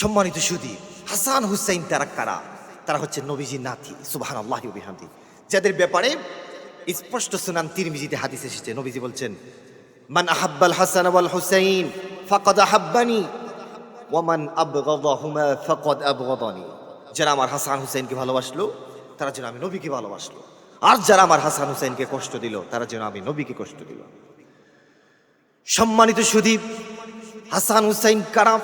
সম্মানিত সুদী, হাসান হুসাইন তারা কারা? তারা হচ্ছে নবীজি নাতি সুবাহান আল্লাহ বিহামদি। যাদের ব্যাপারে স্পষ্ট সুনান তিরমিজিতে হাদিস এসেছে, নবীজি বলছেন, মান আহাব্বাল হাসান ওয়াল হুসাইন, ফাকাদ আহাব্বানি ওয়ামান আবগাদাহুমা, ফাকাদ আবগাদানি। যারা আমার হাসান হুসাইনকে ভালোবাসলো, তারা যেন আমি নবীকে ভালোবাসলো। আর যারা আমার হাসান হুসাইনকে কষ্ট দিল, তারা যেন আমি নবীকে কষ্ট দিল। সম্মানিত সুদীপ হাসান হুসাইন কারা?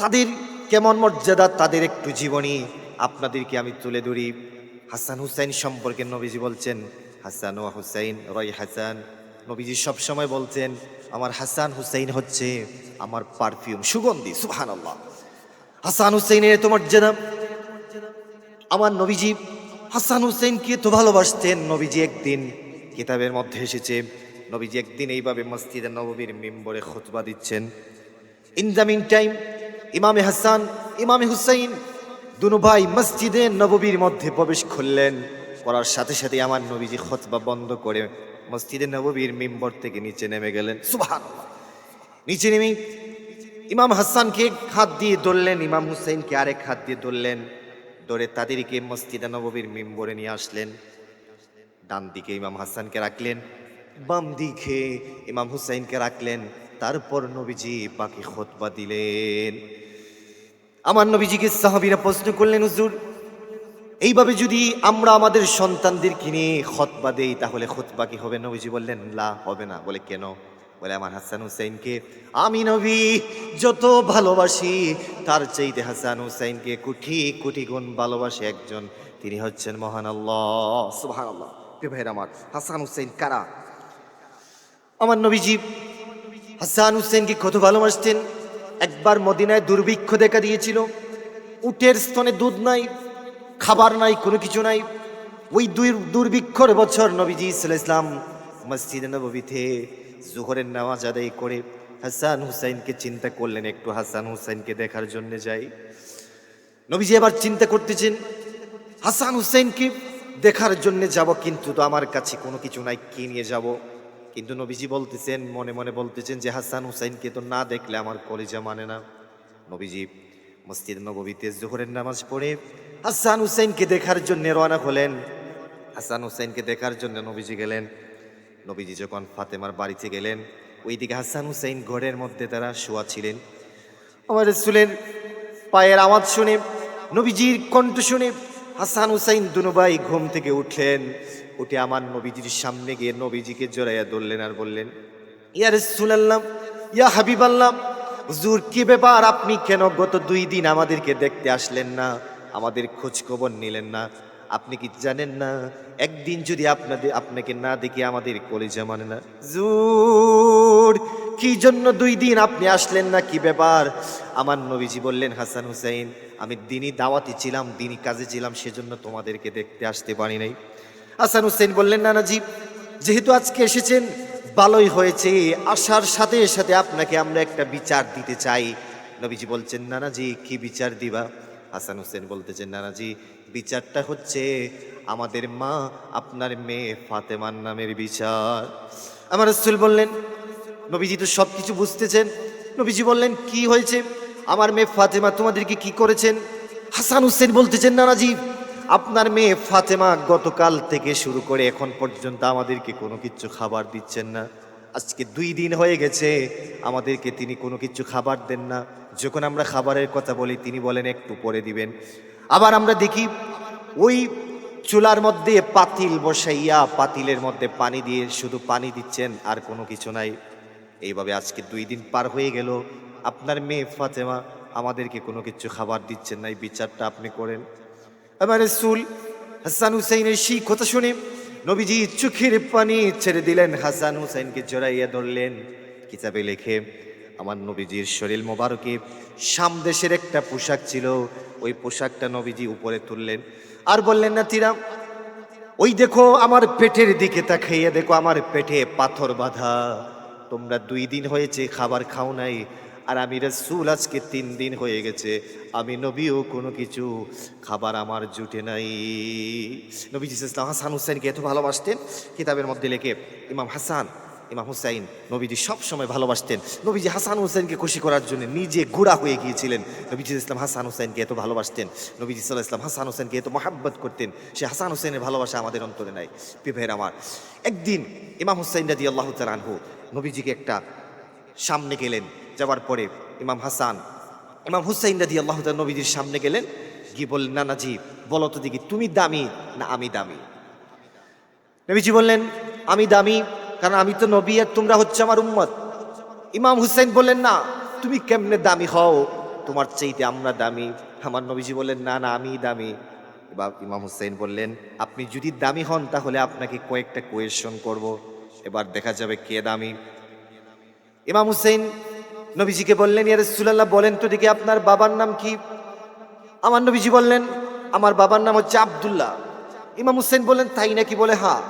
তাদের কেমন মর্যাদা তাদের একটু জীবনী আপনাদেরকে আমি তুলে ধরি। হাসান হুসাইন সম্পর্কে নবীজি বলছেন, হাসান ও হুসাইন, রয় হাসান। নবীজি সবসময় বলছেন, আমার হাসান হুসাইন হচ্ছে আমার পারফিউম, সুগন্ধি সুহান আল্লাহ হাসান হুসাইনের এত মর্যাদা। আমার নবীজি হাসান হুসাইনকে তো ভালোবাসতেন, নবীজি একদিন কিতাবের মধ্যে এসেছে, নবীজি একদিন এইভাবে মসজিদে নববীর মিম্বরে খুতবা দিচ্ছেন। ইন দ্য মিন টাইম ইমামে হাসান, ইমামে হুসাইন দুনু ভাই মসজিদে নববীর মধ্যে প্রবেশ করলেন। করার সাথে সাথে আমার নবীজি খুতবা বন্ধ করে মসজিদে নববীর মিম্বর থেকে নিচে নেমে গেলেন। সুবহানাল্লাহ। নিচে নেমে ইমাম হাসানকে হাত দিয়ে ধরলেন, ইমাম হুসাইনকে আরেক হাত দিয়ে ধরলেন, ধরে তাদেরকে মসজিদে নববীর মিম্বরে নিয়ে আসলেন। ডান দিকে ইমাম হাসানকে রাখলেন, বাম দিকে ইমাম হুসাইনকে রাখলেন, তারপর নবীজি বাকি খোতবা দিলেন। আমার নবীজিকে সাহাবীরা প্রশ্ন করলেন, হুজুর, এইভাবে যদি আমরা আমাদের সন্তানদের নিয়ে খতবা দেই, তাহলে খতবা কি হবে? নবীজি বললেন, লা, হবে না। বলে, কেন? বলে, আমার হাসান হুসাইনকে আমি নবী যত ভালোবাসি, তার চাইতে হাসান হুসাইনকে কোটি কোটি গুণ ভালোবাসে একজন। তিনি হচ্ছেন মহান আল্লাহ। আল্লাহ আমার, হাসান হুসাইন কারা? আমার নবীজি হাসান হুসেনকে কত ভালোবাসতেন? একবার মদিনায় দুর্ভিক্ষ দেখা দিয়েছিল। উটের স্তনে দুধ নাই, খাবার নাই, কোনো কিছু নাই। ওই দুই দুর্ভিক্ষর বছর নবীজি ইসলাম মসজিদ নবীতে জোহরের নামাজ আদায় করে হাসান হুসাইনকে চিন্তা করলেন, একটু হাসান হুসাইনকে দেখার জন্য যাই। নবীজি এবার চিন্তা করতেছেন, হাসান হুসাইনকে দেখার জন্য যাব, কিন্তু তো আমার কাছে কোনো কিছু নাই, কি নিয়ে যাব? কিন্তু নবীজি বলতেছেন, মনে মনে বলতেছেন যে হাসান হুসাইনকে তো না দেখলে আমার কলেজা মানে না। নবীজি মসজিদ নবীতে জোহরের নামাজ পড়ে হাসান হুসাইনকে দেখার জন্য রওনা হলেন। হাসান হুসাইনকে দেখার জন্য নবীজি গেলেন। নবীজি যখন ফাতেমার বাড়িতে গেলেন, ওইদিকে হাসান হুসাইন ঘরের মধ্যে তারা শোয়া ছিলেন। আমার রসুলের পায়ের আওয়াজ শুনে, নবীজির কণ্ঠ শুনে হাসান হুসাইন দুনুভাই ঘুম থেকে উঠলেন, উঠে আমার নবীজির সামনে গিয়ে নবীজিকে জড়াইয়া ধরলেন আর বললেন, ইয়া রসুলাল্লাহ, ইয়া হাবিব আল্লাহ হুজুর, কি ব্যাপার? আপনি কেন গত দুই দিন আমাদেরকে দেখতে আসলেন না? আমাদের খোঁজ খবর নিলেন না। আপনি কি জানেন না? একদিন যদি আপনাদের, আপনাকে না দেখে আমাদের কলেজা মানে না? জুর কি জন্য দুই দিন আপনি আসলেন না? কি ব্যাপার? আমার নবীজি বললেন, হাসান হুসাইন, আমি দিনই দাওয়াতি ছিলাম, দিনই কাজে ছিলাম, সেজন্য তোমাদেরকে দেখতে আসতে পারি নাই। হাসান হুসেন বললেন, নানাজি, যেহেতু আজকে এসেছেন, ভালোই হয়েছে, আসার সাথে সাথে আপনাকে আমরা একটা বিচার দিতে চাই। নবীজি বলছেন, নানাজি, কি বিচার দিবা? হাসান হোসেন বলতেছেন, নানাজি, বিচারটা হচ্ছে আমাদের মা, আপনার মেয়ে ফাতেমার নামের বিচার। আমার রসুল বললেন নবীজি তো সব কিছু বুঝতেছেন। নবীজি বললেন, কি হয়েছে? আমার মেয়ে ফাতেমা তোমাদেরকে কি করেছেন? হাসান হুসেন বলতেছেন নানাজি আপনার মেয়ে ফাতেমা গতকাল থেকে শুরু করে এখন পর্যন্ত আমাদেরকে কোনো কিছু খাবার দিচ্ছেন না। আজকে দুই দিন হয়ে গেছে, আমাদেরকে তিনি কোনো কিছু খাবার দেন না। যখন আমরা খাবারের কথা বলি, তিনি বলেন, একটু পরে দিবেন। আবার আমরা দেখি, ওই চুলার মধ্যে পাতিল বসাইয়া পাতিলের মধ্যে পানি দিয়ে শুধু পানি দিচ্ছেন, আর কোনো কিছু নাই। এইভাবে আজকে দুই দিন পার হয়ে গেল। আপনার মেয়ে ফাতেমা আমাদেরকে কোনো কিছু খাবার দিচ্ছেন না, এই বিচারটা আপনি করেন। আমার রসুল হাসান হুসাইনের সেই কথা শুনে নবীজি চোখের পানি ছেড়ে দিলেন। হাসান হুসাইনকে জড়াইয়া ধরলেন। কিতাবে লেখে, আমার নবীজির শরীর মোবারকে সামদেশের একটা পোশাক ছিল। ওই পোশাকটা নবীজি উপরে তুললেন। আর বললেন, না তিরাম ওই দেখো আমার পেটের দিকে তাকাইয়া দেখো, আমার পেটে পাথর বাঁধা। তোমরা দুই দিন হয়েছে খাবার খাও নাই, আর আমি রসুল আজকে তিন দিন হয়ে গেছে, আমি নবীও কোনো কিছু খাবার আমার জুটে নাই। নবী ইসলাম হাসান হুসেনকে এত ভালোবাসতেন, কিতাবের মধ্যে লেখে, ইমাম হাসান, ইমাম হুসাইন। নবীজি সবসময় ভালোবাসতেন। নবীজি হাসান হুসাইনকে খুশি করার জন্য নিজে গুড়া হয়ে গিয়েছিলেন। নবীজি ইসলাম হাসান হুসাইনকে এত ভালোবাসতেন। নবীজি সাল্লাহ ইসলাম হাসান হুসাইনকে এত মহাব্বত করতেন। সে হাসান হুসাইনের ভালোবাসা আমাদের অন্তরে নাই। পিভের আমার, একদিন ইমাম হুসাইন রাদি আল্লাহ তালানহু নবীজিকে একটা সামনে গেলেন, যাওয়ার পরে ইমাম হাসান, ইমাম হুসাইন রাদি আল্লাহ নবীজির সামনে গেলেন, গিয়ে বললেন নানাজি বলো তো দেখি, তুমি দামি না আমি দামি? নবীজি বললেন, আমি দামি, কারণ আমি তো নবী আর তোমরা হচ্ছে আমার উম্মত। ইমাম হুসাইন বললেন, না, তুমি কেমনে দামি হও? তোমার চাইতে আমরা দামি। আমার নবীজি বললেন, না না, আমি দামি। এবার ইমাম হুসাইন বললেন, আপনি যদি দামি হন, তাহলে আপনাকে কয়েকটা কোয়েশন করব। এবার দেখা যাবে কে দামি। ইমাম হুসেন নবীজিকে বললেন, ইয়া রাসূলুল্লাহ, বলেন তো দেখি আপনার বাবার নাম কি? আমার নবীজি বললেন, আমার বাবার নাম হচ্ছে আবদুল্লাহ। ইমাম হুসেন বললেন, তাই নাকি? বলে, হা।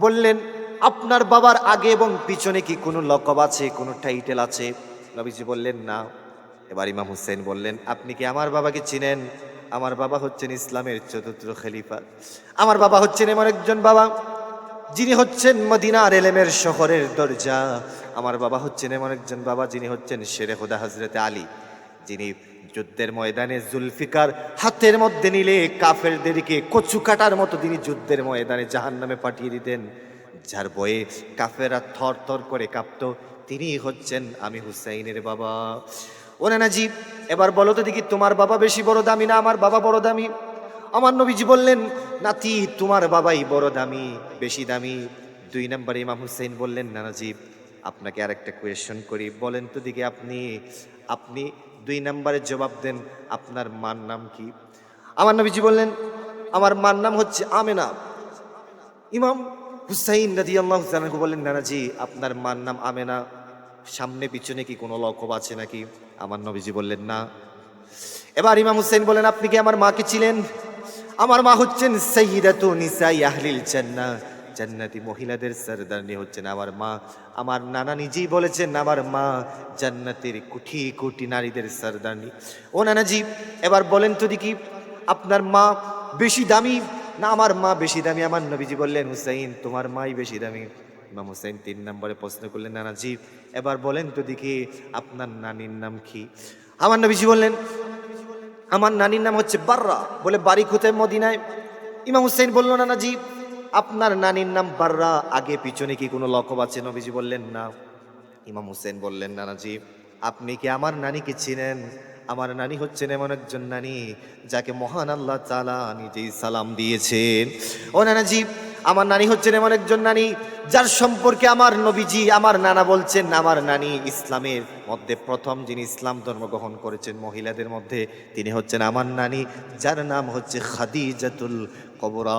বললেন, আপনার বাবার আগে এবং পিছনে কি কোনো লকব আছে, কোনো টাইটেল আছে? নবীজি বললেন, না। এবার ইমাম হুসেন বললেন, আপনি কি আমার বাবাকে চিনেন? আমার বাবা হচ্ছেন ইসলামের চতুর্থ খলিফা। আমার বাবা হচ্ছেন এমন একজন বাবা যিনি হচ্ছেন মদিনার এলেমের শহরের দরজা। আমার বাবা হচ্ছেন এমন একজন বাবা, যিনি হচ্ছেন শেরে হুদা হজরতে আলী। যিনি যুদ্ধের ময়দানে জুলফিকার হাতের মধ্যে নিলে কাফেরদেরকে কচু কাটার মতো তিনি যুদ্ধের ময়দানে জাহান নামে পাঠিয়ে দিতেন। যার বয়ে কাফেরা থর থর করে কাঁপত, তিনি হচ্ছেন আমি হুসাইনের বাবা। ও নানাজি, এবার বলো তো দেখি তোমার বাবা বেশি বড় দামি না আমার বাবা বড় দামি? আমার নবীজি বললেন নাতি, তোমার বাবাই বড় দামি, বেশি দামি। দুই নম্বরে ইমাম হুসেন বললেন নানাজি আপনাকে আর একটা কোয়েশন করি। বলেন তো দিকে আপনি আপনি দুই নম্বরে জবাব দেন, আপনার মার নাম কি? আমার নবীজি বললেন, আমার মার নাম হচ্ছে আমেনা। ইমাম হুসাইন রাজি আল্লাহ বললেন নানাজি আপনার মার নাম আমেনা। সামনে, পিছনে কি কোনো লকব আছে নাকি? আমার নবীজি বললেন, না। এবার ইমাম হুসেন বলেন আপনি কি আমার মাকে ছিলেন আমার মা হচ্ছেন সৈয়দাতু নিসাই আহলিল জান্নাহ। জান্নাতি মহিলাদের সরদারনি হচ্ছেন আমার মা। আমার নানা নিজেই বলেছেন, আমার মা জান্নাতের কোটি কোটি নারীদের সরদারনি ও নানাজি, এবার বলেন তো দেখি, আপনার মা বেশি দামি না আমার মা বেশি দামি? আমার নবীজি বললেন, হুসাইন, তোমার মাই বেশি দামি। ইমাম হুসাইন তিন নম্বরে প্রশ্ন করলেন, নানাজি, এবার বলেন তো দেখি, আপনার নানির নাম কি? আমার নবীজি বললেন আমার নানির নাম হচ্ছে বাররা, বলে বাড়ি কোথায়? মদিনায়। ইমাম হুসেন বলল, না নানাজি আপনার নানির নাম বাররা। আগে পিছনে কি কোনো লকব আছে? নবীজি বললেন, না। ইমাম হুসেন বললেন নানাজি আপনি কি আমার নানিকে চিনেন? আমার নানি হচ্ছেন এমন একজন নানি যাকে মহান আল্লাহ তালা নিজেই সালাম দিয়েছেন। ও নানাজি আমার নানি হচ্ছেন এমন একজন নানি, যার সম্পর্কে আমার নবীজি আমার নানা বলছেন, আমার নানি ইসলামের মধ্যে প্রথম যিনি ইসলাম ধর্ম গ্রহণ করেছেন মহিলাদের মধ্যে, তিনি হচ্ছেন আমার নানি, যার নাম হচ্ছে খাদিজাতুল কবরা।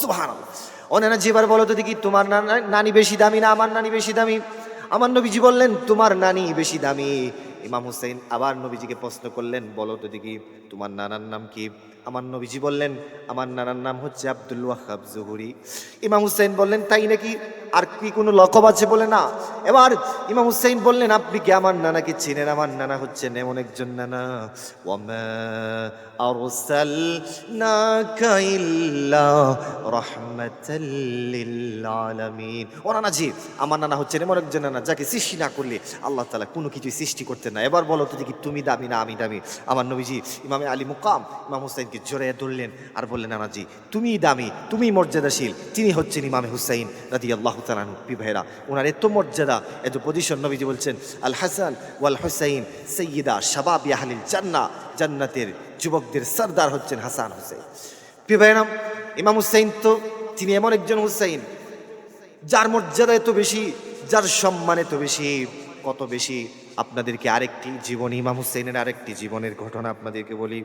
সুবহানাল্লাহ। ও নানাজি এবার বলো তো দেখি, তোমার নানি বেশি দামি না আমার নানি বেশি দামি? আমার নবীজি বললেন, তোমার নানি বেশি দামি। ইমাম হুসেন আবার নবীজিকে প্রশ্ন করলেন, বলো তো দেখি, তোমার নানার নাম কি? আমার নবীজি বললেন, আমার নানার নাম হচ্ছে আব্দুল ওয়াহাব জহুরি। ইমাম হুসেন বললেন, তাই নাকি আর কি কোনো লকব আছে বলে না? এবার ইমাম হুসাইন বললেন, আপনি কি আমার নানাকে চিনেন? আমার নানা হচ্ছেন এমন একজন নানা। ও নানাজি আমার নানা হচ্ছেন এমন একজন নানা যাকে সৃষ্টি না করলে আল্লাহ তালা কোনো কিছুই সৃষ্টি করতেন না। এবার বলো তো দেখি তুমি দামি না আমি দামি? আমার নবীজি ইমামে আলী মুকাম, ইমাম হুসাইনকে জোরে ধরলেন আর বললেন নানাজি তুমি দামি তুমি মর্যাদাশীল। তিনি হচ্ছেন ইমামে হুসাইন রাদি আল্লাহ তালানু ভাইরা ওনার এত মর্যাদা, এত পজিশন নবীজি বলছেন আল হাসান ওয়াল হুসাইন সৈয়দা শাবাব ইয়াহলিল জান্না জান্নাতের যুবকদের সর্দার হচ্ছেন হাসান হুসাইন। প্রিয় ভাইরাম ইমাম হুসাইন তো, তিনি এমন একজন হুসাইন, যার মর্যাদা এত বেশি, যার সম্মান এত বেশি, কত বেশি, আপনাদেরকে আরেকটি জীবন, ইমাম হুসাইনের আরেকটি জীবনের ঘটনা আপনাদেরকে বলি।